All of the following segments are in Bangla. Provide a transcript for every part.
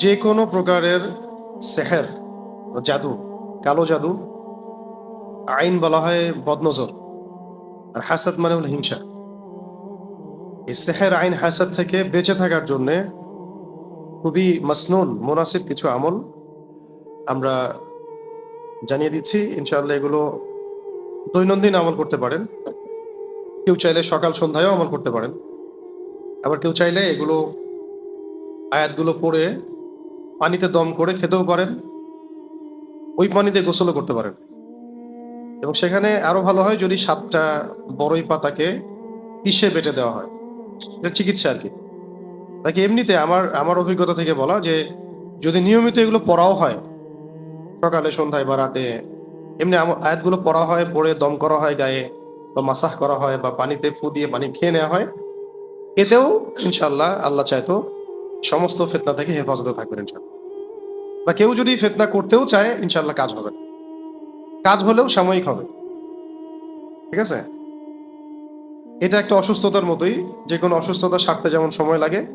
যে কোনো প্রকারের সেহের, জাদু, কালো জাদু, আইন বলা হয় বদনজর, আর হাসাদ মানে হলো হিংসা। এই সেহের আইন হাসাদ থেকে বেঁচে থাকার জন্যে খুবই মাসনুন, মুনাসিব কিছু আমল আমরা জানিয়ে দিচ্ছি। ইনশাআল্লাহ এগুলো দৈনন্দিন আমল করতে পারেন। কেউ চাইলে সকাল সন্ধ্যায়ও আমল করতে পারেন। আবার কেউ চাইলে এগুলো আয়াতগুলো পড়ে পানিতে দম করে খেতেও পারেন, ওই পানিতে গোসলও করতে পারেন। এবং সেখানে আরও ভালো হয় যদি সাতটা বড়ই পাতাকে পিষে বেটে দেওয়া হয়। এটা চিকিৎসা আর কি। নাকি এমনিতে আমার আমার অভিজ্ঞতা থেকে বলা যে যদি নিয়মিত এগুলো পড়াও হয়, সকালে, সন্ধ্যায় বা রাতে, এমনি আয়াতগুলো পড়া হয়, পড়ে দম করা হয় গায়ে বা মাসাহ করা হয় বা পানিতে ফু দিয়ে পানি খেয়ে নেওয়া হয়, এতেও ইনশাল্লাহ আল্লাহ চাইতো সমস্ত ফেতনা থেকে হেফাজতে থাকবেন ইনশাল্লাহ বা কেউ যদি ফেতনা করতেও চায় ইনশাল্লাহ কাজ হবে। কাজ হলেও সাময়িক হবে। ঠিক আছে? এটা একটা অসুস্থতার মতোই, যে কোনো অসুস্থতা সারতে যেমন সময় লাগে,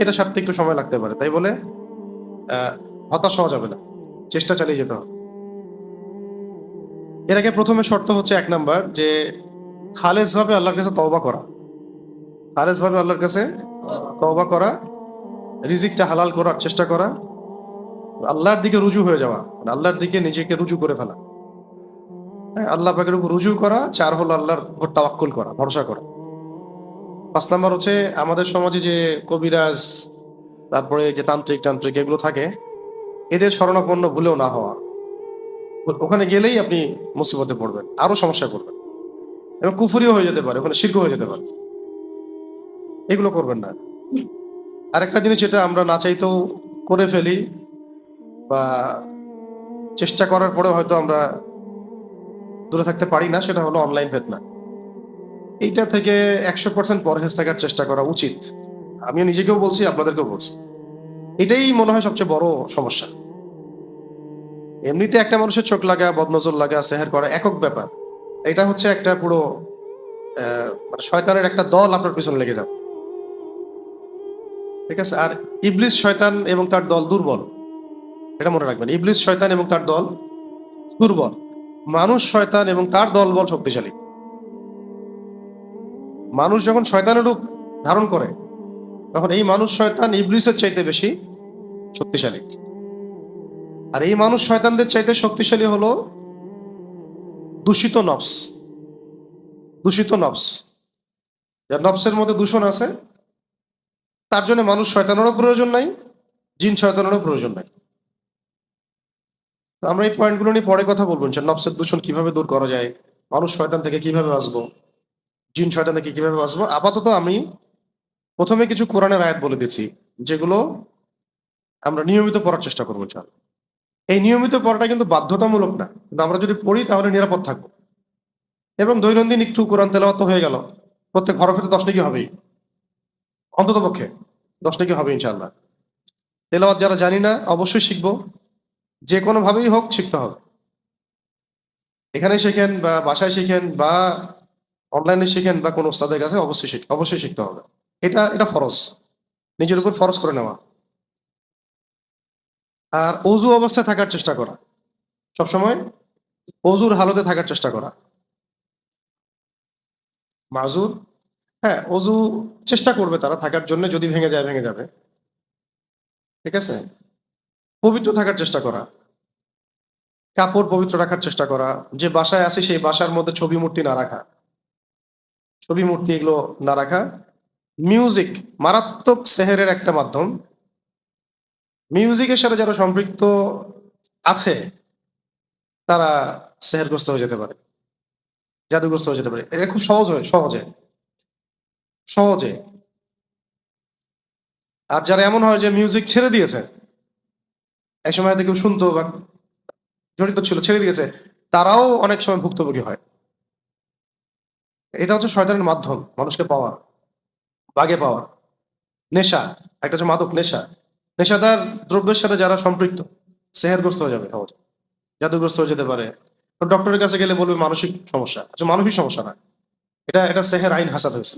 এটা সারতে একটু সময় লাগতে পারে। তাই বলে হতাশ হওয়া যাবে না। চেষ্টা চালিয়ে যেতে হবে। এর আগে প্রথমে শর্ত হচ্ছে এক নাম্বার, যে খালেজ ভাবে আল্লাহর কাছে তওবা করা। খালেজ ভাবে আল্লাহর কাছে তওবা করা, রিজিকটা হালাল করার চেষ্টা করা আল্লাহর দিকে রুজু হয়ে যাওয়া মানে আল্লাহর দিকে নিজেকে রুজু করে ফেলা। হ্যাঁ, আল্লাহ পাকের উপর রুজু করা চার হলো আল্লাহর উপর তাওয়াক্কুল করা ভরসা করা। পাঁচ নাম্বার হচ্ছে আমাদের সমাজে যে কবিরাজ তারপরে যে তান্ত্রিক তান্ত্রিক এগুলো থাকে এদের শরণাপন্ন ভুলেও না হওয়া। ওখানে গেলেই আপনি মুসিবতে পড়বেন আরও সমস্যা করবেন। এবং কুফুরিও হয়ে যেতে পারে ওখানে শির্ক হয়ে যেতে পারে। এগুলো করবেন না। আরেকটা জিনিস যেটা আমরা না চাইতেও করে ফেলি বা চেষ্টা করার পরেও হয়তো আমরা দূরে থাকতে পারি না, সেটা হলো অনলাইন ফেতনা এইটা থেকে একশো পার্সেন্ট পরহেজ থাকার চেষ্টা করা উচিত। আমিও নিজেকেও বলছি, আপনাদেরকেও বলছি। এটাই মনে হয় সবচেয়ে বড় সমস্যা। এমনিতে একটা মানুষের চোখ লাগা, বদনজর লাগা, সেহের করা একক ব্যাপার। এটা হচ্ছে একটা পুরো মানে শয়তানের একটা দল আপনার পিছনে লেগে যাবে। ঠিক আছে? আর ইবলিস শয়তান এবং তার দল দুর্বল। এটা মনে রাখবেন। ইবলিস শয়তান এবং তার দল দুর্বল। মানুষ শয়তান এবং তার দল বল শক্তিশালী। মানুষ যখন শয়তানের রূপ ধারণ করে, তখন এই মানুষ শয়তান ইবলিসের চাইতে বেশি শক্তিশালী। আর এই মানুষ শয়তানদের চাইতে শক্তিশালী হলো দূষিত নবস দূষিত নবস যার নবসের মধ্যে দূষণ আছে, তার জন্য মানুষ শয়তানেরও প্রয়োজন নাই, জিন শয়তানেরও প্রয়োজন নাই। আমরা এই পয়েন্টগুলো নিয়ে পরে কথা বলব যে নফসের দূষণ কীভাবে দূর করা যায়, মানুষ শয়তান থেকে কীভাবে বাঁচবো, জিন শয়তান থেকে কীভাবে বাঁচবো, আপাতত আমি প্রথমে কিছু কোরআনের আয়াত বলে দিচ্ছি যেগুলো আমরা নিয়মিত পড়ার চেষ্টা করব চল এই নিয়মিত পড়াটা কিন্তু বাধ্যতামূলক না, কিন্তু আমরা যদি পড়ি তাহলে নিরাপদ থাকব। এবং দৈনন্দিন একটু কোরআন তেলাওয়াত হয়ে গেল, প্রত্যেক হরফে দশ নাকি হবেই। অন্তত পক্ষে দশ নাকি হবে, ইনশাল্লাহ। তেলাওয়াত যারা জানি না, অবশ্যই শিখব। যে কোনো ভাবেই হোক শিখতে হবে। এখানে শেখেন বা বাসায় শিখেন বা অনলাইনে শিখেন বা কোনো ওস্তাদের কাছে অবশ্যই শিখ অবশ্যই শিখতে হবে। এটা এটা ফরজ। নিজের উপর ফরজ করে নেওয়া। আর অজু অবস্থায় থাকার চেষ্টা করা। সবসময় অজুর হালতে থাকার চেষ্টা করা। মাজুর হ্যাঁ অজু চেষ্টা করবে তারা থাকার জন্য, যদি ভেঙে যায়, ভেঙে যাবে। ঠিক আছে? পবিত্র থাকার চেষ্টা করা। কাপড় পবিত্র রাখার চেষ্টা করা। যে বাসায় আছে সেই বাসার মধ্যে ছবি মূর্তি না রাখা। ছবি মূর্তি এগুলো না রাখা। মিউজিক মারাত্মক সেহেরের একটা মাধ্যম। মিউজিকের সাথে যারা সম্পৃক্ত আছে, তারা সেহেরগ্রস্ত হয়ে যেতে পারে। জাদুগ্রস্ত হয়ে যেতে পারে। এটা খুব সহজ হয়, সহজে। সহজে। আর যারা এমন হয় যে মিউজিক ছেড়ে দিয়েছে এক সময় হয়তো কেউ শুনতো বা জড়িত ছিল, ছেড়ে দিয়েছে, তারাও অনেক সময় ভুক্তভোগী হয়। এটা হচ্ছে শয়তানের মাধ্যম, মানুষকে পাওয়ার বাগে পাওয়ার নেশা, একটা হচ্ছে মাদক নেশা। নেশাদার দ্রব্যের সাথে যারা সম্পৃক্ত সেহেরগ্রস্ত হয়ে যাবে সহজে। জাদুগ্রস্ত হয়ে যেতে পারে। ডক্টরের কাছে গেলে বলবে মানসিক সমস্যা আচ্ছা মানসিক সমস্যা না। এটা এটা সেহের আইন হাসাদ হয়েছে।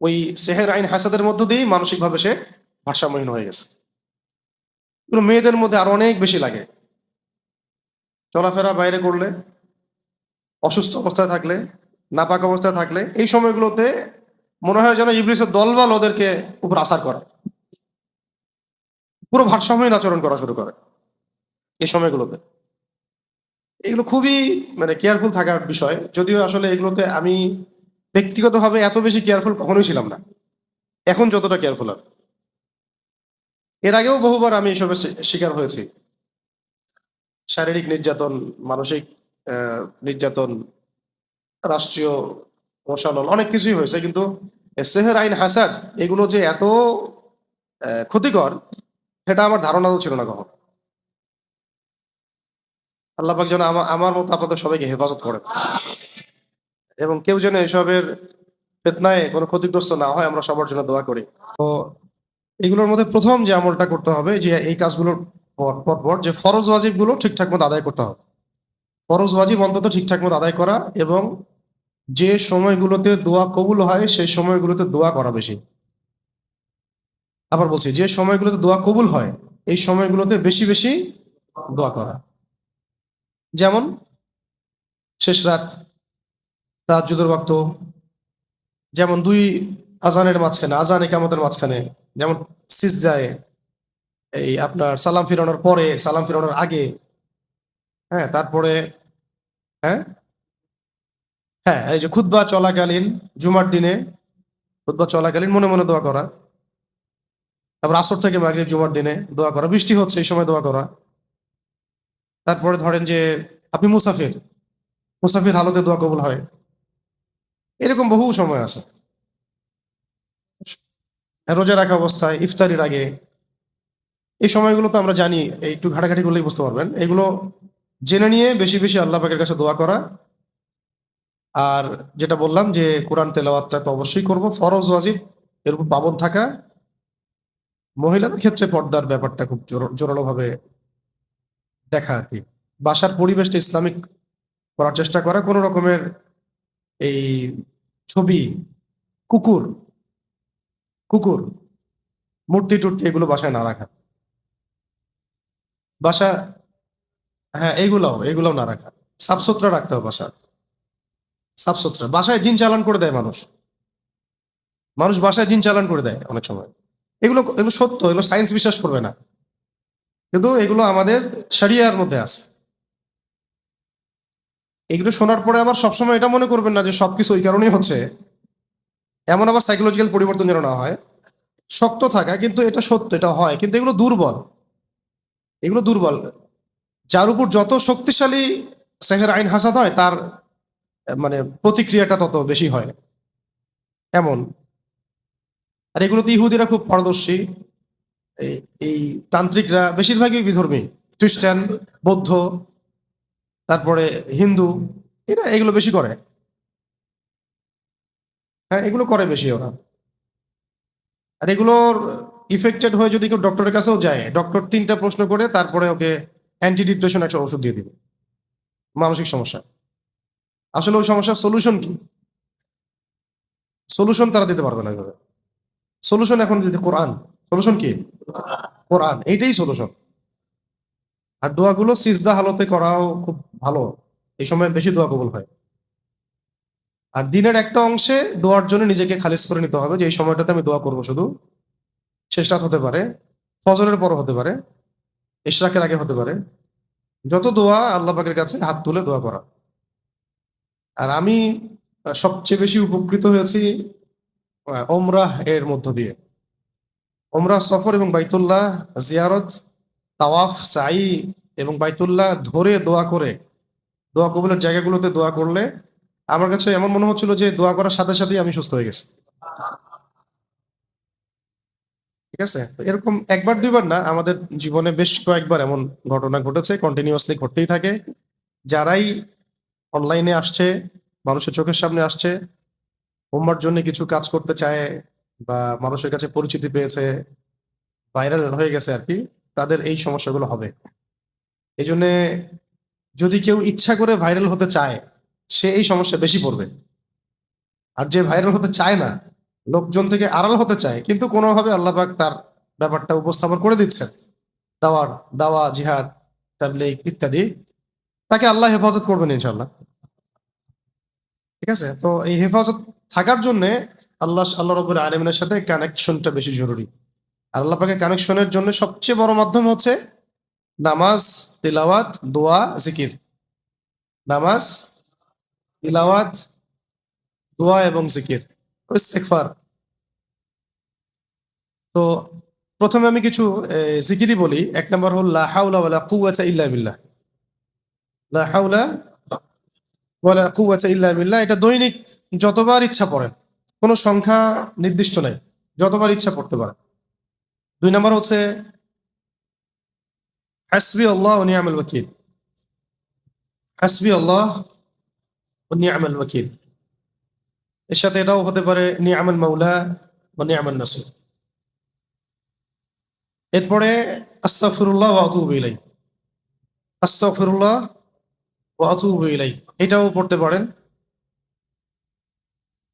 ওই সেহের আইন হাসাদের মধ্য দিয়েই মানসিকভাবে সে ভারসাম্যহীন হয়ে গেছে। এগুলো মেয়েদের মধ্যে আরও অনেক বেশি লাগে। চলাফেরা বাইরে করলে, অসুস্থ অবস্থায় থাকলে, নাপাক অবস্থায় থাকলে, এই সময়গুলোতে মনে হয় যেন ইবলিসের দলবল ওদেরকে উপর আসার করে। পুরো ভারসাম্যহীন আচরণ করা শুরু করে এই সময়গুলোতে। এগুলো খুবই মানে কেয়ারফুল থাকার বিষয়। যদিও আসলে এগুলোতে আমি ব্যক্তিগতভাবে এত বেশি কেয়ারফুল কখনোই ছিলাম না। এখন যতটা কেয়ারফুল আর এর আগেও বহুবার আমি এসবের শিকার হয়েছি। শারীরিক নির্যাতন, মানসিক নির্যাতন, রাষ্ট্রীয় প্রশাসন অনেক কিছুই হয়েছে, কিন্তু সেহের আইন হাসাদ, এগুলো যে এত ক্ষতিকর, সেটা আমার ধারণাও ছিল না কখন। আল্লাহ পাক যেন আমার মতো আপনাদের সবাইকে হেফাজত করে এবং কেউ যেন এসবের ফেতনায় কোনো ক্ষতিগ্রস্ত না হয়, আমরা সবার জন্য দোয়া করি। তো এগুলোর মধ্যে প্রথম যে আমলটা করতে হবে, যে এই কাজগুলোর পর পর যে ফরজ ওয়াজিবগুলো ঠিকঠাক মতো আদায় করতে হবে। ফরজ ওয়াজিব অন্তত ঠিকঠাক মতো আদায় করা এবং যে সময়গুলোতে দোয়া কবুল হয়, সেই সময়গুলোতে দোয়া করা বেশি। আবার বলছি, যে সময়গুলোতে দোয়া কবুল হয়, এই সময়গুলোতে বেশি বেশি দোয়া করা। যেমন শেষ রাত, তাহাজ্জুদের ওয়াক্ত, যেমন দুই আজানের মাঝখানে, আজান একামতের মাঝখানে যেমন সিজদায় এই আপনার সালাম ফিরানোর পরে, সালাম ফিরানোর আগে হ্যাঁ তারপরে হ্যাঁ? হ্যাঁ এই যে খুতবা চলাকালীন জুমার দিনে, খুতবা চলাকালীন মনে মনে দোয়া করা। তারপর আসর থেকে মাগরিব জুমার দিনে দোয়া করা। বৃষ্টি হচ্ছে, এই সময় দোয়া করা। তারপরে ধরেন যে আপনি মুসাফির মুসাফির হালতে দোয়া কবুল হয়। এরকম বহু সময় আছে। রোজা রাখা অবস্থায়, ইফতারির আগে। এই সময়গুলো তো আমরা জানি, একটু ঘাটাঘাটি করলেই বুঝতে পারবেন। এগুলো জেনে নিয়ে বেশি বেশি আল্লাহ পাকের কাছে দোয়া করা। আর যেটা বললাম যে, কোরআন তেলাওয়াতটা তো অবশ্যই করব। ফরজ, ওয়াজিব, এর উপর পাবন থাকা। মহিলাদের ক্ষেত্রে পর্দার ব্যাপারটা খুব জোরালো ভাবে দেখা আর কি। বাসার পরিবেশটা ইসলামিক করার চেষ্টা করা। কোনো রকমের এই ছবি, কুকুর কুকুর, মূর্তি টুর্তি এগুলো বাসায় না রাখা। বাসা হ্যাঁ এগুলাও এগুলাও না রাখা। সাফ সুতরা রাখতে হবে বাসা সাফ সুতরা বাসায় জিন চালান করে দেয় মানুষ। মানুষ বাসায় জিন চালান করে দেয় অনেক সময়। এগুলো এগুলো সত্য, এগুলো সায়েন্স বিশ্বাস করবে না। কিন্তু এগুলো আমাদের সারিয়ার মধ্যে আছে। এগুলো শোনার পরে আবার সবসময় এটা মনে করবেন না যে সবকিছু ওই কারণেই হচ্ছে। এমন আবার সাইকোলজিক্যাল পরিবর্তন যেন না হয়, শক্ত থাকা, কিন্তু এটা সত্য, এটা হয়, কিন্তু এগুলো দুর্বল। এগুলো দুর্বল। যার উপর যত শক্তিশালী সেহের আইন হাসাত হয়, তার মানে প্রতিক্রিয়াটা তত বেশি হয়। এমন। আর এগুলোতে ইহুদিরা খুব পারদর্শী। এই তান্ত্রিকরা বেশিরভাগই বিধর্মী। খ্রিস্টান, বৌদ্ধ, তারপরে হিন্দু, এরা এগুলো বেশি করে। হ্যাঁ এগুলো করে বেশি ওরা। আর এগুলোর ইফেক্টেড হয়ে যদি কেউ ডক্টরের কাছেও যায় ডক্টর তিনটা প্রশ্ন করে, তারপরে ওকে অ্যান্টি ডিপ্রেশন একটা ওষুধ দিয়ে দিবে। মানসিক সমস্যা। আসলে ওই সমস্যার সলিউশন কি? সলিউশন তারা দিতে পারবে না সলিউশন এখন দিতে, কোরআন। সলিউশন কি? কোরআন, এইটাই সলিউশন আর দোয়াগুলো সিজদা হালতে করাও খুব ভালো। এই সময় বেশি দোয়া কবুল হয়। আর দিনের একটা অংশে দোয়ার জন্য নিজেকে খালিজ করে নিতে হবে যে এই সময়টাতে আমি দোয়া করব শুধু। শেষ রাত হতে পারে, ফজরের পর হতে পারে, ইশরাকের আগে হতে পারে। যত দোয়া আল্লাহ পাকের কাছে, হাত তুলে দোয়া করা। আর আমি সবচেয়ে বেশি উপকৃত হয়েছি ওমরাহ এর মধ্য দিয়ে। ওমরাহ সফর এবং বাইতুল্লাহ জিয়ারত, তাওয়াফ সাই এবং বাইতুল্লাহ ধরে দোয়া করে, দোয়া কবুলের জায়গাগুলোতে দোয়া করলে আমার কাছে এমন মনে হচ্ছিল যে দোয়া করার সাথে সাথেই আমি সুস্থ হয়ে গেছি। ঠিক আছে? এরকম একবার দুইবার না, আমাদের জীবনে বেশ কয়েকবার এমন ঘটনা ঘটেছে কন্টিনিউয়াসলি ঘটতেই থাকে। যারাই অনলাইনে আসছে, মানুষের চোখের সামনে আসছে, হোমওয়ার্ক জন্য কিছু কাজ করতে চায় বা মানুষের কাছে পরিচিতি পেয়েছে ভাইরাল হয়ে গেছে আর কি, তাদের এই সমস্যাগুলো হবে। এই জন্যে যদি কেউ ইচ্ছা করে ভাইরাল হতে চায় সে এই সমস্যা বেশি পড়বে। আর যে ভাইরাল হতে চায় না, লোকজন থেকে আড়াল হতে চায়, কিন্তু কোনোভাবে আল্লাহ পাক তার ব্যাপারটা উপস্থাপন করে দিচ্ছেন। দাওয়ার দাওয়া, জিহাদ, তাবলিগ ইত্যাদি, তাকে আল্লাহ হেফাজত করবেন ইনশাল্লাহ ঠিক আছে? তো এই হেফাজত থাকার জন্য আল্লাহ আল্লাহ রবুল আলমিনের সাথে কানেকশনটা বেশি জরুরি। আর আল্লাহ পাকে কানেকশনের জন্য সবচেয়ে বড় মাধ্যম হচ্ছে নামাজ, তিলাওয়াত, দোয়া, জিকির। নামাজ তিলাওয়াত, দোয়া এবং জিকির। ইস্তেগফার। তো প্রথমে আমি কিছু জিকিরই বলি। এক নম্বর হল, লা হাওলা ওয়ালা কুওয়াতা ইল্লা বিল্লাহ। লা হাওলা ওয়ালা কুওয়াতা ইল্লা বিল্লাহ, এটা দৈনিক যতবার ইচ্ছা পড়েন কোনো সংখ্যা নির্দিষ্ট নাই, যতবার ইচ্ছা পড়তে পারেন দুই নম্বর হচ্ছে, হাসবি আল্লাহ নিয়ামুল ওয়াকিল। হাসবি আল্লাহ নিয়ামুল ওয়াকিল। এর সাথে এটাও হতে পারে নিয়ামুল মাওলা ও নিয়ামুল নাসির। এরপরে আস্তাগফিরুল্লাহ ওয়া আতুবু ইলাই আস্তাগফিরুল্লাহ ওয়া আতুবু ইলাই এটাও পড়তে পারেন।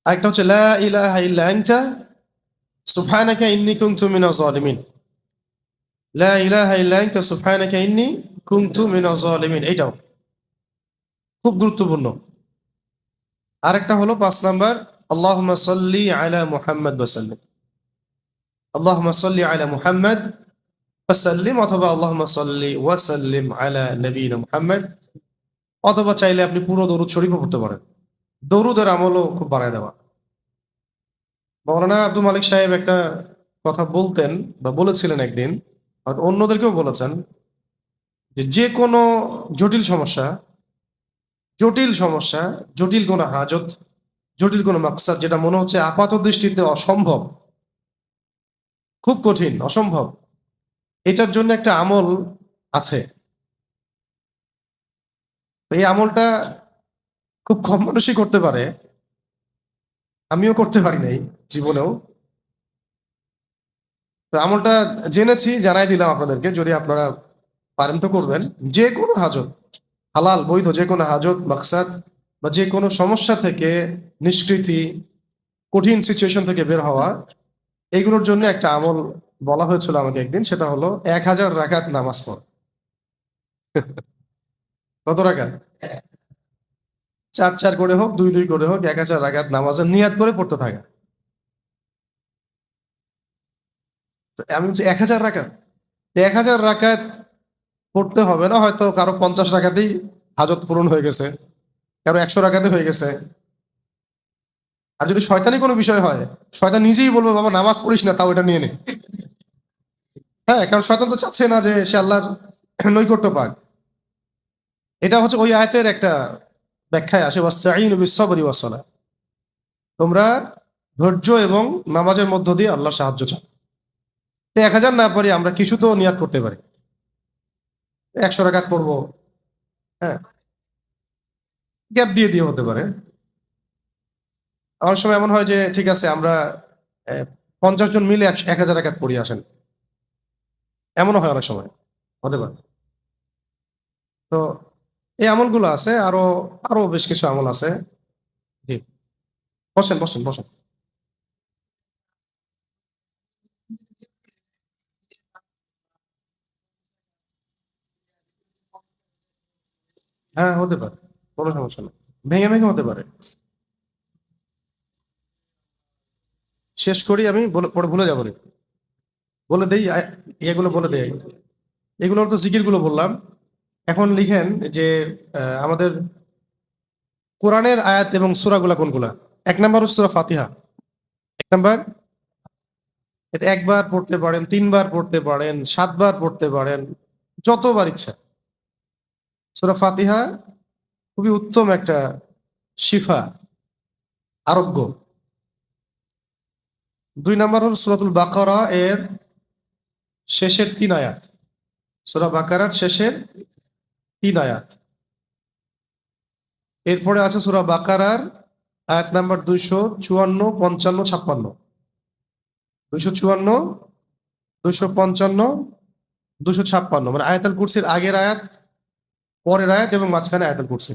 আরেকটা হচ্ছে, লা ইলাহা ইল্লা আনতা, সুবহানাকা ইন্নী কুনতু মিনাজ জালিমিন। লা ইলাহা ইল্লা আনতা, সুবহানাকা ইন্নী কুনতু মিনাজ জালিমিন। এটাও খুব গুরুত্বপূর্ণ। আরেকটা হলো পাঁচ নাম্বার, আল্লাহুম্মা সাল্লি আলা মুহাম্মদ ওয়া সাল্লিম আল্লাহুম্মা সাল্লি আলা মুহাম্মদ ওয়া সাল্লিম অথবা আল্লাহুম্মা সাল্লি ওয়া সাল্লিম আলা নবিয়িনা মুহাম্মদ। অথবা চাইলে আপনি পুরো দরুদ শরীফও পড়তে পারেন। দরুদের আমলও খুব বাড়ায় দেওয়া। মৌলানা আব্দুল মালিক সাহেব একটা কথা বলতেন বা বলেছিলেন একদিন অন্যদেরকেও বলেছেন যে যে কোনো জটিল সমস্যা জটিল সমস্যা, জটিল কোনো হাজত, জটিল কোনো মাকসাদ যেটা মনে হচ্ছে আপাত দৃষ্টিতে অসম্ভব। খুব কঠিন, অসম্ভব। এটার জন্য একটা আমল আছে। এই আমলটা খুব কম মানুষই করতে পারে। আমিও করতে পারি নাই জীবনেও। তো আমলটা জেনেছি, জানাই দিলাম আপনাদেরকে। যদি আপনারা পারেন তো করবেন। যে কোনো হাজত। হালাল, বৈধ, যে কোনো হাজত, মাকসাদ বা যে কোনো সমস্যা থেকে নিষ্কৃতি, কঠিন সিচুয়েশন থেকে বের হওয়া, এগুলোর জন্য একটা আমল বলা হয়েছিল আমাকে একদিন, সেটা হলো এক হাজার রাকাত নামাজ পড়। কত রাকাত? চার চার করে হোক, দুই দুই করে হোক, এক হাজার রাকাত নামাজের নিয়াত করে পড়তে থাকা। আমি বলছি, এক হাজার রাকাত? এক হাজার রাকাত পড়তে হবে না, হয়তো কারও পঞ্চাশ টাকাতেই হাজত পূরণ হয়ে গেছে, কারও একশো টাকাতে হয়ে গেছে। আর যদি শয়তানি কোনো বিষয় হয়, শয়তান নিজেই বলবে, বাবা, নামাজ পড়িস না, তাও এটা নিয়ে নে। হ্যাঁ কারণ শয়তান তো চাচ্ছে না যে সে আল্লাহর নৈকট্য পাক। এটা হচ্ছে ওই আয়তের একটা ব্যাখ্যায় আসে ওয়াস্তাঈনু বিস-সাবরি ওয়াস-সালাহ। তোমরা ধৈর্য এবং নামাজের মধ্য দিয়ে আল্লাহর সাহায্য চাও। এক হাজার না পারি আমরা কিছু তো নিয়াত করতে পারি। একশো রাকাত পড়ব হ্যাঁ। গ্যাপ দিয়ে দিয়ে হতে পারে। আমার সময় এমন হয় যে, ঠিক আছে, আমরা পঞ্চাশ জন মিলে এক হাজার রাকাত পড়ি আসেন। এমনও হয় অনেক সময়। হতে পারে। তো, এই আমলগুলো আছে, আরও আরও বেশ কিছু আমল আছে। জি। বসেন বসেন বসেন। হ্যাঁ হতে পারে। কোনো সমস্যা নেই। ভেঙে ভেঙে হতে পারে। শেষ করি আমি পরে ভুলে যাব। বলে দেই এগুলো বলে দেই। এগুলোর তো জিকিরগুলো বললাম। এখন লিখেন যে আমাদের কোরআনের আয়াত এবং সূরাগুলা কোনগুলা? এক নাম্বার সূরা ফাতিহা। এক নাম্বার? এটা একবার পড়তে পারেন, তিনবার পড়তে পারেন, সাতবার পড়তে পারেন, যতবার ইচ্ছা। সূরা ফাতিহা খুবই উত্তম একটা শিফা, আরোগ্য। দুই নাম্বার হল সূরাতুল বাকারা এর শেষের তিন আয়াত। সূরা বাকারার শেষের তিন আয়াত। এরপরে আছে সুরা বাকারার আয়াত নাম্বার দুইশো চুয়ান্ন, পঞ্চান্ন, ছাপ্পান্ন। দুইশো চুয়ান্ন, দুইশো পঞ্চান্ন, দুইশো ছাপ্পান্ন। মানে আয়াতুল কুরসির আগের আয়াত পরের আয়াত এবং মাঝখানে আয়াতুল কুরসি।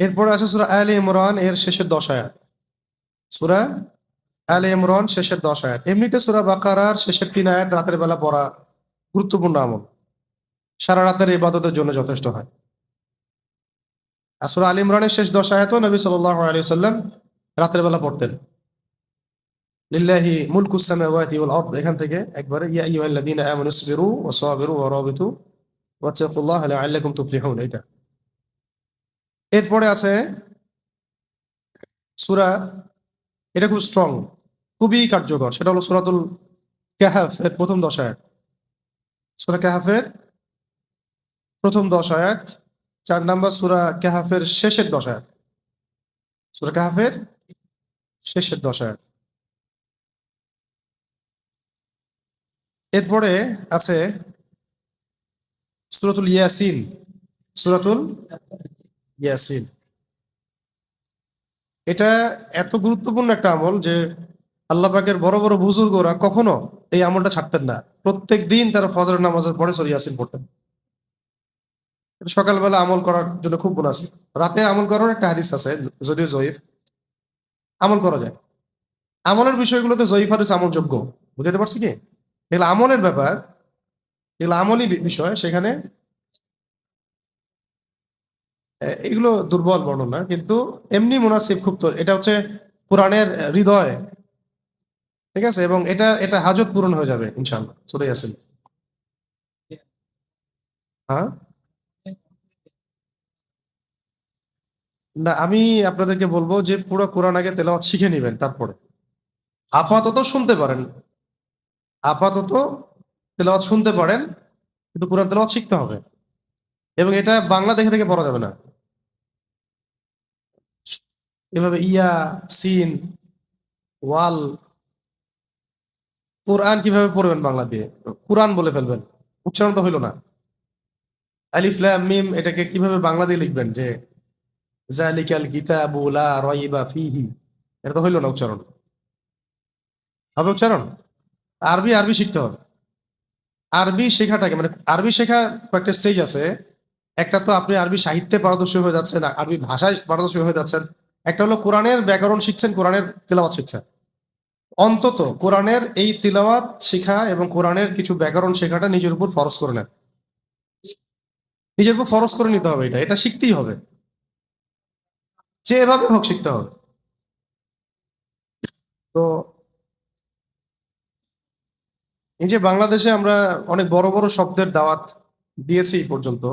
এরপরে আছে সূরা আলে ইমরান, এর শেষের দশ আয়াত। সূরা আলে ইমরান শেষের দশ আয়াত। এমনিতে সুরা বাকারার শেষের তিন আয়াত রাতের বেলা পড়া গুরুত্বপূর্ণ আমল। সারা রাতের ইবাদতের জন্য যথেষ্ট হয়। আর সুরা আল ইমরানের শেষ দশ আয়াতও নবী সাল্লাহ আলী সাল্লাম রাতের বেলা পড়তেন। লিল্লাহি মুলকু সামাওয়াতি ওয়াল আরদ, এখান থেকে একবারে, ইয়া আইয়ুহাল্লাযীনা আমানু ইসবিরু ওয়া সাবিরু ওয়া রাবিতু এরপরে আছে সূরা, এটা খুব স্ট্রং খুবই কার্যকর। সেটা হলো সূরাতুল কাহাফ এর প্রথম দশ আয়াত। সূরা কাহাফের প্রথম দশ আয়াত, চার নাম্বার সুরা কাহাফের শেষের দশ আয়াত। সূরা কাহাফের শেষের দশ আয়াত। এরপরে আছে সুরাতুল ইয়াসিন। সুরাতুল ইয়াসিন। এটা এত গুরুত্বপূর্ণ একটা আমল যে আল্লাহ পাকের বড় বড় বুজুর্গরা কখনো এই আমলটা ছাড়তেন না। প্রত্যেক দিন তারা ফজরের নামাজের পরে সরি ইয়াসিন পড়তেন। সকালবেলা আমল করার জন্য খুব গুণ আছে। রাতে আমল করার একটা হাদিস আছে, যদিও জয়ীফ। আমল করা যায়। আমলের বিষয়গুলোতে জয়ীফ হাদিস আমলযোগ্য। বুঝতে পারছি কি? আমলের ব্যাপার এগুলো আমলই বি- বিষয়, সেখানে এগুলো দুর্বল বর্ণনা, কিন্তু এমনি মুনাসিব খুব তো এটা হচ্ছে কোরআনের হৃদয়। ঠিক আছে? এবং এটা এটা হাজত পূরণ হয়ে যাবে ইনশাল্লাহ চলে আসেন হ্যাঁ? না, আমি আপনাদেরকে বলব যে পুরো কোরআন আগে তেলাওয়াত শিখে নেবেন তারপরে। আপাতত শুনতে পারেন। আপাতত তেলাওয়াত শুনতে পারেন, কিন্তু কোরআন তেলাওয়াত শিখতে হবে। এবং এটা বাংলা দেখে দেখে পড়া যাবে না। এভাবে ইয়া, সিন, ওয়াল, কোরআন কীভাবে পড়বেন বাংলা দিয়ে? কোরআন বলে ফেলবেন, উচ্চারণ তো হইল না। আলিফ, লাম, মিম, এটাকে কীভাবে বাংলা দিয়ে লিখবেন যে, জালিকাল কিতাবু লা রাইবা ফিহি এটা তো হইল না উচ্চারণ। হবে উচ্চারণ? আরবি আরবি শিখতে হবে। আরবি শেখাটাকে মানে আরবি শেখা কয়েকটা স্টেজ আছে। একটা তো আপনি আরবি সাহিত্যে পারদর্শী হয়ে যাচ্ছেন আরবি ভাষায় পারদর্শী হয়ে যাচ্ছেন। একটা হলো কোরআনের ব্যাকরণ শিখছেন, কোরআনের তেলাওয়াত শিখছেন। অন্তত কোরআনের এই তিলাওয়াত শেখা এবং কোরআনের কিছু ব্যাকরণ শেখাটা নিজের উপর ফরজ করে নেন। নিজের উপর ফরজ করে নিতে হবে এটা এটা শিখতেই হবে। যে এভাবে হোক শিখতে হবে। তো এই যে বাংলাদেশে আমরা অনেক বড় বড় শব্দের দাওয়াত দিয়েছি পর্যন্ত,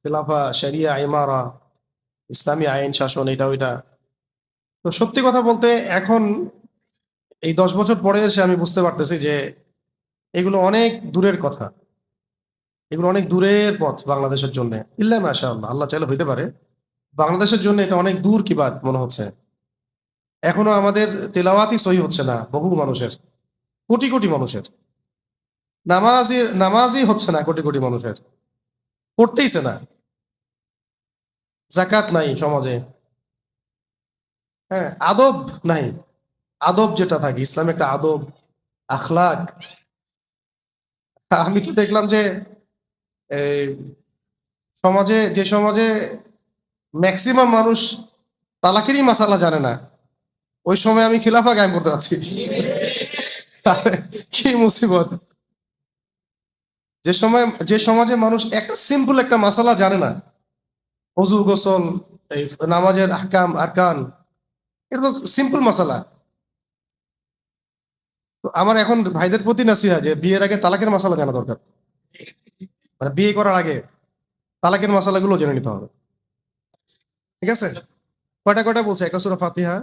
খেলাফা, শরিয়া, ইমারা, ইসলামী আইন, শাসন, এটা, ওইটা। তো সত্যি কথা বলতে এখন এই দশ বছর পরে এসে আমি বুঝতে পারতেছি যে এগুলো অনেক দূরের কথা। এগুলো অনেক দূরের পথ বাংলাদেশের জন্য। ইল্লা মাশা আল্লাহ আল্লাহ চাইলে হইতে পারে। বাংলাদেশের জন্য এটা অনেক দূর কি বাত মনে হচ্ছে। এখনও আমাদের তেলাওয়াতই সহি হচ্ছে না, বহু মানুষের, কোটি কোটি মানুষের। নামাজি, নামাজই হচ্ছে না কোটি কোটি মানুষের। পড়তেইছে না। জাকাত নাই সমাজে। হ্যাঁ আদব নাই। আদব যেটা থাকে, ইসলাম একটা আদব, আখলাক। আমি তো দেখলাম যে সমাজে যে সমাজে ম্যাক্সিমাম মানুষ তালাকেরই মাসালা জানে না। ওই সময় আমি খিলাফা গায়েম করতে পারছি কি মুসিবত। যে সময়, যে সমাজে মানুষ একটা সিম্পল একটা মাসালা জানে না। অজু গোসল, এই নামাজের আহকাম, আরকান এটা তো সিম্পল মশালা তো আমার এখন ভাইদের প্রতি নাসিহা যে বিয়ের আগে তালাকের মশালা জানা দরকার। মানে বিয়ে করার আগে তালাকের মশালাগুলো জেনে নিতে হবে। ঠিক আছে? কয়টা কয়টা বলছে? একটা সুরা ফাতিহা।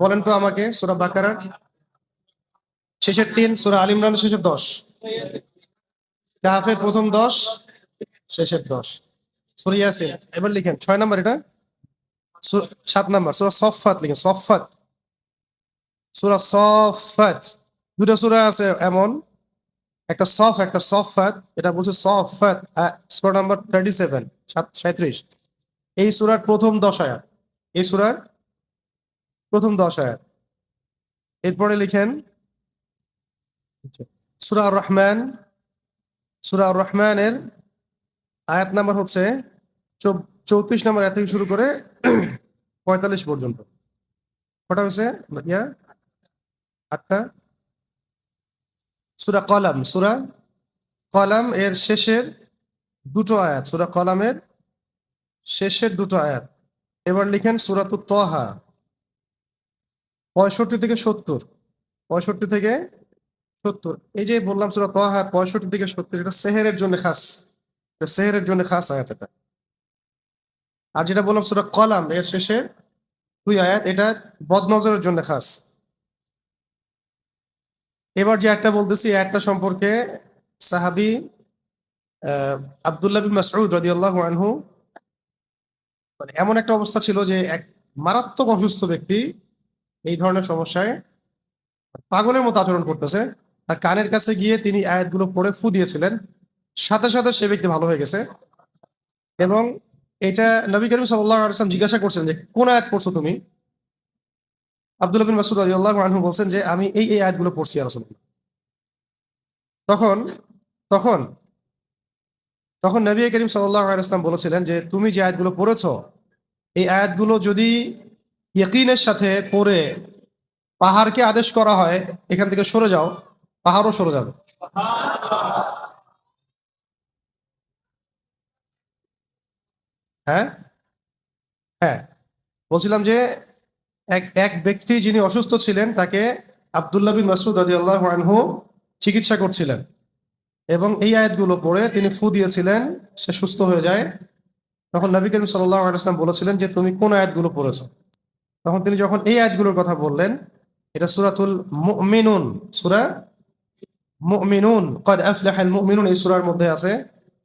বলেন তো আমাকে সুরা বাকারা। শেষের তিন, সুরা আল ইমরানের শেষের দশ। কাহাফের প্রথম দশ, শেষের দশ। সুরা ইয়াসিন, এবার লিখেন, ছয় নম্বর এটা? সাত নম্বর, সুরা সফাত লিখেন সফাত সুরা সফাত দুটো সুরা আছে এমন, একটা সফ, একটা সফাত এটা বলছে সফাত সুরা নাম্বার থার্টি সেভেন সাঁত্রিশ এই সুরার প্রথম দশ আয়াত, এই সুরার প্রথম দশ আয়াত। এরপরে লিখেন সুরা রহমান সুরা রহমানের আয়াত নাম্বার হচ্ছে চৌত্রিশ নম্বর আয়াত থেকে শুরু করে পঁয়তাল্লিশ পর্যন্ত। কটা হয়েছে? ইয়া? আটটা? সুরা কলাম সুরা কলাম এর শেষের দুটো আয়াত, সুরা কলামের শেষের দুটো আয়াত। এবার লিখেন সুরাতু তহা পঁয়ষট্টি থেকে সত্তর, পঁয়ষট্টি থেকে সত্তর। এই যে বললাম সুরা তহা পঁয়ষট্টি থেকে সত্তর, এটা সেহেরের জন্য খাস। সেহেরের জন্য খাস আয়াত এটা। আর যেটা বললাম সুরা কলাম, এর শেষে দুই আয়াত, এটা বদনজরের জন্য খাস। এবার যে একটা বলতেছি একটা সম্পর্কে সাহাবি আব্দুল্লাহ বিন মাসউদ রাদিয়াল্লাহু আনহু মানে এমন একটা অবস্থা ছিল যে এক মারাত্মক অসুস্থ ব্যক্তি এই ধরনের সমস্যায় পাগলের মতো আচরণ করতেছে। তার কানের কাছে গিয়ে তিনি আয়াতগুলো পড়ে ফু দিয়েছিলেন। সাথে সাথে সে ব্যক্তি ভালো হয়ে গেছে। এবং এটা নবী করিম আলাইহি জিজ্ঞাসা করছেন যে, কোন আয়াত পড়ছো তুমি? আব্দুল্লাহ বিন মাসউদ রাদিয়াল্লাহু আনহু বলছেন যে, আমি এই এই আয়াতগুলো পড়ছি রাসূলুল্লাহ। তখন তখন তখন নবী করিম আলাইহি বলেছিলেন যে, তুমি যে আয়াতগুলো পড়েছো, এই আয়াতগুলো যদি ইয়কিনের সাথে পড়ে পাহাড়কে আদেশ করা হয়, এখান থেকে সরে যাও পাহাড়ও সরে যাবে। হ্যাঁ? হ্যাঁ। বলছিলাম যে এক এক ব্যক্তি যিনি অসুস্থ ছিলেন, তাকে আব্দুল্লাহ বিন মাসুদ আল্লাহ আনহু চিকিৎসা করছিলেন এবং এই আয়াতগুলো পড়ে তিনি ফু দিয়েছিলেন, সে সুস্থ হয়ে যায়। তখন নবী করিম সাল্লাল্লাহু আলাইহি ওয়াসাল্লাম বলেছিলেন যে, তুমি কোন আয়াতগুলো পড়েছ? তখন তিনি যখন এই আয়াতগুলোর কথা বললেন, এটা সুরাতুল মুমিনুন, সূরা মুমিনুন কদ আফলাহাল মুমিনুন এই সূরার মধ্যে আছে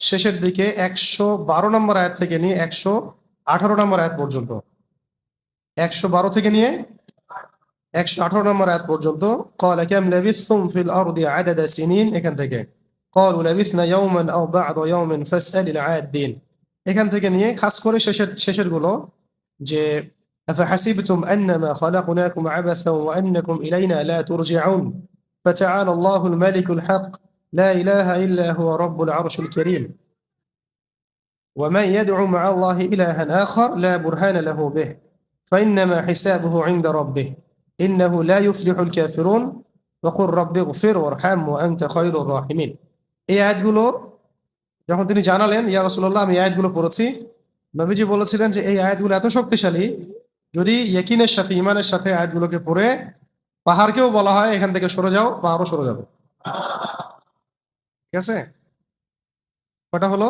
শেষের দিকে একশো বারো নম্বর আয়াত থেকে নিয়ে একশো আঠারো নম্বর আয়াত পর্যন্ত একশো বারো থেকে নিয়ে একশো আঠারো নম্বর আয়াত পর্যন্ত قال كم لبثتم في الأرض عدد سنين এখান থেকে قالوا لبثنا يوما أو بعض يوم فاسأل العادين এখান থেকে নিয়ে খাস করে শেষের শেষের গুলো যে أفحسبتم أنما خلقناكم عبثا وأنكم إلينا لا ترجعون فتعالى الله الملك الحق لا إله إلا هو رب العرش الكريم ومن يدعو مع الله إلها آخر لا برهان له به فإنما حسابه عند ربه إنه لا يفلح الكافرون وقل رب اغفر وارحم وأنت خير الراحمين এই আয়াতগুলো যখন তিনি জানালেন ইয়া রাসূলুল্লাহ আমি এই আয়াতগুলো পড়েছি নবীজি বলেছিলেন যে এই আয়াতগুলো এত শক্তিশালী যদি ইয়াকিনের সাথে ইমানের সাথে আয়াতগুলোকে পড়ে পাহাড়কেও বলা হয়, এখান থেকে সরে যাও, পাহাড়ও সরে যাবে। ঠিক আছে? কটা হলো?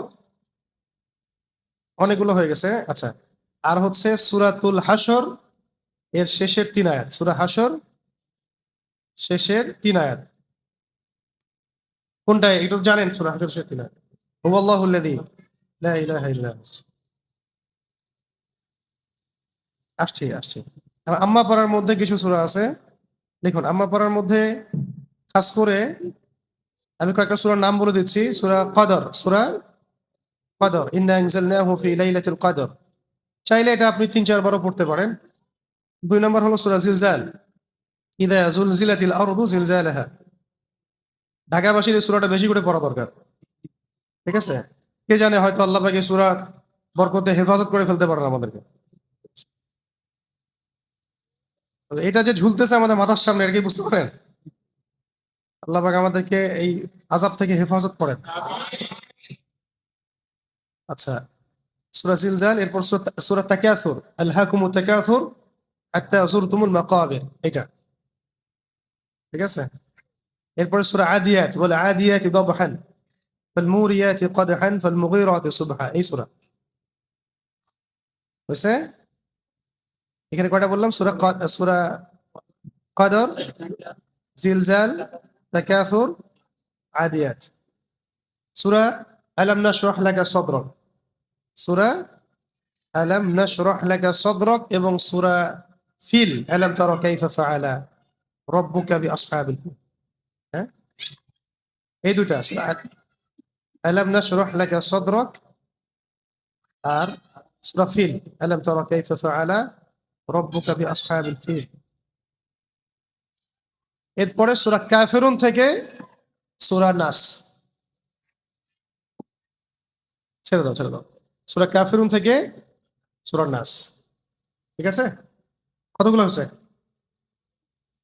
অনেকগুলো হয়ে গেছে। আচ্ছা আর হচ্ছে সুরাতুল হাসর এর শেষের তিন আয়াত। সুরা হাসর শেষের তিন আয়াত। কোনটা? একটু জানেন, সুরা হাসর শেষের তিন আয়াত। আসছি আসছি। আম্মা পাড়ার মধ্যে কিছু সূরা আছে। দেখুন, আম্মা পাড়ার মধ্যে খাস করে আমি কয়েকটা সূরার নাম বলে দিচ্ছি। সূরা কদর সূরা কদর। ইন্না আনজালনাহু ফি লাইলাতুল কদর। চাইলে এটা আপনি তিন চারবারও পড়তে পারেন। দুই নম্বর হলো সূরা জিলজাল। ঢাকাবাসীর সূরাটা বেশি করে পড়া দরকার। ঠিক আছে? কে জানে হয়তো আল্লাহ সূরার বরকতে হেফাজত করে ফেলতে পারেন আমাদেরকে তবে এটা যে ঝুলতেছে আমাদের মাথার সামনে এটা কি বুঝতে পারেন আল্লাহ পাক আমাদেরকে এই আজাব থেকে হেফাজত করেন আচ্ছা সূরা জিলজাল এরপর সূরা- সূরা তাকাসুর আলহাকুমু তাকাসুর হাত্তা যুরতুমুল মাকাবির এটা ঠিক আছে এরপর সূরা আদিয়াত বলে আদিয়াত দাবহান فالموريات قدحا فالمغيرات صبحا এই সূরা হয়েছে এখানে কয়টা বললাম? সূরা ক- সূরা কদর, জিলজাল, তাকাসুর, আদিয়াত। সূরা আলাম নাশরাহ লাকা সাদরাক। সূরা আলাম নাশরাহ লাকা সাদরাক এবং সূরা ফিল, আলাম তারা কাইফা ফাআলা রাব্বুকা বিআসহাবিল ফিল। হ্যাঁ? এই দুটা সূরা আলাম নাশরাহ লাকা সাদরাক আর সূরা ফিল, আলাম তারা কাইফা ফাআলা রাব্বুকা বিআসহাবিল ফিল এরপরে সূরা কাফিরুন থেকে সূরা নাস। ছেড়ে দাও ছেড়ে দাও। সূরা কাফিরুন থেকে সূরা নাস। ঠিক আছে? কতগুলো হয়েছে?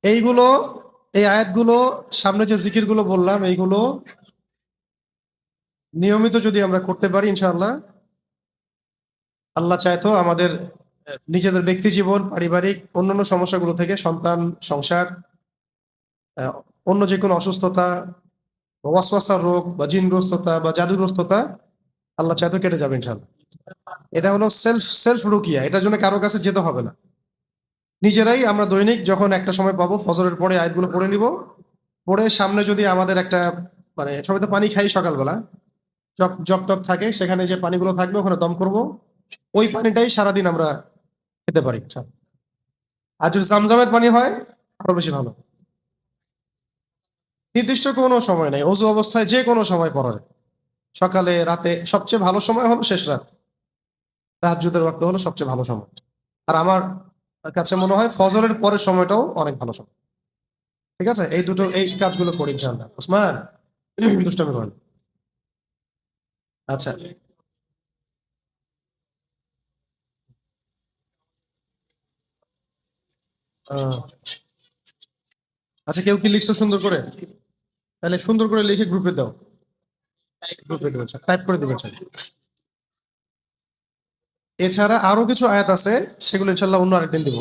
এইগুলো এই আয়াতগুলো সামনে যে জিকিরগুলো বললাম এইগুলো নিয়মিত যদি আমরা করতে পারি ইনশাআল্লাহ আল্লাহ চাইতো আমাদের আহ, নিজেদের ব্যক্তি জীবন, পারিবারিক, অন্যান্য সমস্যাগুলো থেকে সন্তান, সংসার অন্য যে কোনো অসুস্থতা বা ওয়াসওয়াসার রোগ বা জিনগ্রস্ততা বা জাদুগ্রস্ততা আল্লাহ চাইতো কেটে যাবে ইনশাআল্লাহ। এটা হলো সেলফ সেলফ রুকিয়া। এটার জন্য কারও কাছে যেতে হবে না। নিজেরাই আমরা দৈনিক যখন একটা সময় পাবো, ফজরের পরে আয়াতগুলো পড়ে নিব। পড়ে সামনে যদি আমাদের একটা মানে সবাই তো পানি খাই সকালবেলা জগ জগ টক থাকে, সেখানে যে পানিগুলো থাকবে ওখানে দম করব। ওই পানিটাই সারাদিন আমরা খেতে পারি আর যদি জামজামের পানি হয়, আরও বেশি ভালো। নির্দিষ্ট কোনো সময় নেই, অজু অবস্থায় যে কোনো সময় পড়া যায় সকালে, রাতে, সবচেয়ে ভালো সময় হলো শেষ রাত। তাহাজুদের ওয়াক্ত হলো সবচেয়ে ভালো সময়। আর আমার কাছে মনে হয় ফজরের পরের সময়টাও অনেক ভালো সময়। ঠিক আছে? এই দুটো, এই কাজগুলো করি ইনশাআল্লাহ। ওসমান, দুষ্টামি করেন। আচ্ছা। আচ্ছা কেউ কি লিখছো সুন্দর করে? তাহলে সুন্দর করে লিখে গ্রুপে দাও। গ্রুপে দেবেন টাইপ করে দেবেন এছাড়া আরও কিছু আয়াত আছে, সেগুলো ইনশাল্লাহ অন্য আরেকদিন দিব।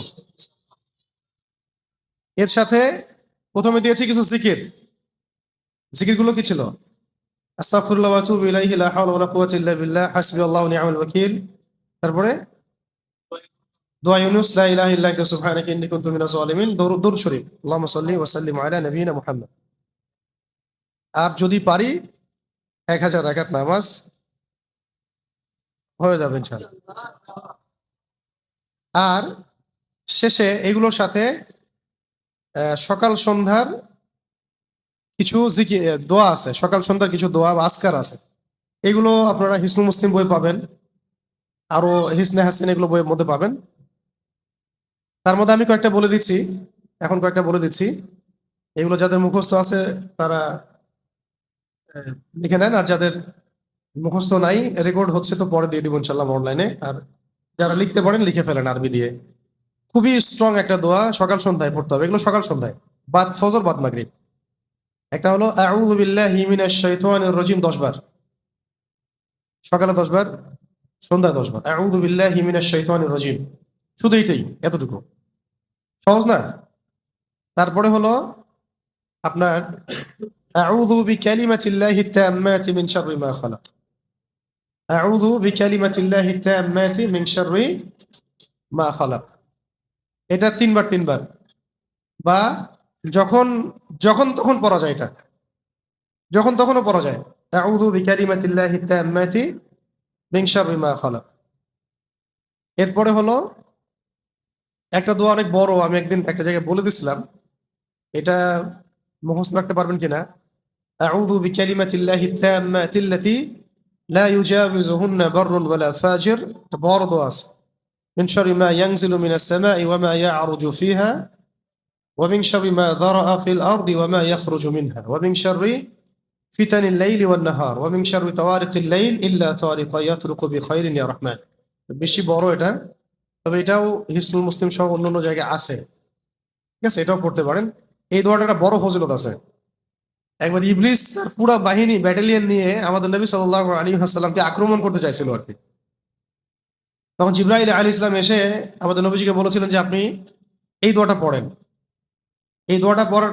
এর সাথে প্রথমে দিয়েছি কিছু জিকির। জিকিরগুলো কি ছিল? আস্তাগফিরুল্লাহ ওয়া আতুবু ইলাইহি, লা হাওলা ওয়া কুওয়াতা ইল্লা বিল্লাহ হাসবিয়াল্লাহু ওয়া নি'মাল ওয়াকিল। তারপরে দোয়া ইউনুস, লা ইলাহা সুবহানাকা ইন্নী কুনতু মিনাজ জালিমিন দরুদ দরুদ শরীফ আল্লাহুম্মা সাল্লি ওয়া সাল্লিম আলা মুহাম্মদ। আর যদি পারি, এক হাজার রাকাত নামাজ হয়ে যাবে ইনশাআল্লাহ। আর শেষে এগুলোর সাথে সকাল সন্ধ্যার কিছু জিকি দোয়া আছে। সকাল সন্ধ্যার কিছু দোয়া বা আজকার আছে। এগুলো আপনারা হিসনু মুসলিম বই পাবেন। আরও হিসনে হাসিন এগুলো বইয়ের মধ্যে পাবেন। তার মধ্যে আমি কয়েকটা বলে দিচ্ছি, এখন কয়েকটা বলে দিচ্ছি। এগুলো যাদের মুখস্থ আছে, তারা লিখে নেন। আর যাদের মুখস্থ নাই রেকর্ড হচ্ছে তো পরে দিয়ে দিব ইনশাল্লাহ অনলাইনে আর যারা লিখতে পারেন, লিখে ফেলেন আরবি দিয়ে। খুবই স্ট্রং একটা দোয়া, সকাল সন্ধ্যায় পড়তে হবে। এগুলো সকাল সন্ধ্যায়, বাদ ফজর, বাদ মাগরিব। একটা হলো, আউযু বিল্লাহি মিনাশ শাইতানির রাজিম 10 বার। সকালে 10 বার, সন্ধ্যায় 10 বার। আউযু বিল্লাহি মিনাশ শাইতানির রাজিম শুধু এইটাই, এতটুকু। সহজ না? তারপরে হলো আপনার, আউযু বিকালিমাতিল্লাহি তাম্মাতি মিন শাররি মা খালাক। আউযু বিকালিমাতিল্লাহি তাম্মাতি মিন শাররি মা খালাক। এটা তিনবার তিনবার। বা যখন যখন তখন পড়া যায় এটা। যখন তখনও পড়া যায়, আউযু বিকালিমাতিল্লাহি তাম্মাতি মিন শাররি মা খালাক। এরপরে হলো একটা দোয়া অনেক বড় আমি একদিন একটা জায়গায় বলে দিছিলাম এটা মুখস্থ রাখতে পারবেন কিনা আউযু বিকালিমাতিল্লাহি তাম্মাতি আল্লাতি লা ইউজাবিজুহুন্না বাররুন ওয়ালা ফাজির এটা বড় দোয়া আছে من شر ما ينزل من السماء وما يعرج فيها ومن شر ما ذرأ في الأرض وما يخرج منها ومن شر فتن الليل والنهار ومن شر طوارق الليل إلا طارق يطرق بخير يا رحمن বেশি বড় এটা তবে এটাও হিসনুল মুসলিম সহ অন্য অন্য জায়গায় আছে। ঠিক আছে? এটাও পড়তে পারেন। এই দোয়াটা একটা বড় ফজিলত আছে। একবার ইবলিস তার পুরা বাহিনী ব্যাটালিয়ন নিয়ে আমাদের নবী সাল্লাল্লাহু আলী ওয়াসাল্লামকে আক্রমণ করতে চাইছিল আর কি। তখন জিব্রাইল আলী ইসলাম এসে আমাদের নবীজিকে বলেছিলেন যে, আপনি এই দোয়াটা পড়েন। এই দোয়াটা পড়ার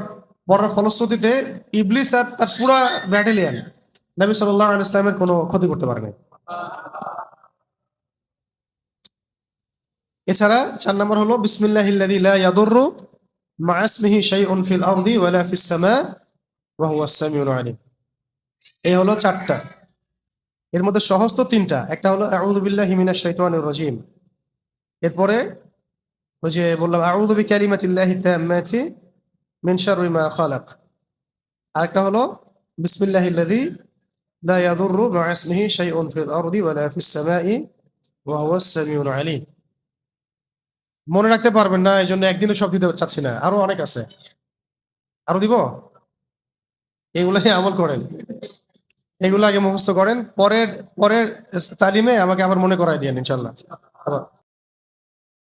পড়ার ফলশ্রুতিতে ইবলিস আর তার পুরা ব্যাটালিয়ান নবী সাল্লাহ আলী ইসলামের কোনো ক্ষতি করতে পারে নাই এছাড়া চার নম্বর হলো বিসমিল্লাহিল্লাযী লা ইয়াদুররু মা ইসমিহি শাইউন ফিল আরদি ওয়ালা ফিস সামা ওয়া হুয়াস সামিউল আলিম। এই হলো চারটা। এর মধ্যে সহজ তো তিনটা। একটা হলো, আউযু বিল্লাহি মিনাশ শাইতানির রাজিম। এরপরে ওই যে বললাম, আউযু বিকালিমাতিল্লাহি তাম্মাতি মিন শাররি মা খালাক। আরেকটা হলো বিসমিল্লাহিল্লাযী লা ইয়াদুররু মা ইসমিহি শাইউন ফিল আরদি ওয়ালা ফিস সামাই ওয়া হুয়াস সামিউল আলিম। মনে রাখতে পারবেন না, এই জন্য একদিনও সব দিতে চাচ্ছি না। আরও অনেক আছে। আরও দিব? এগুলাই আমল করেন। এগুলো আগে মুখস্থ করেন। পরের পরের তালিমে আমাকে আবার মনে করাই দিয়েন ইনশাল্লাহ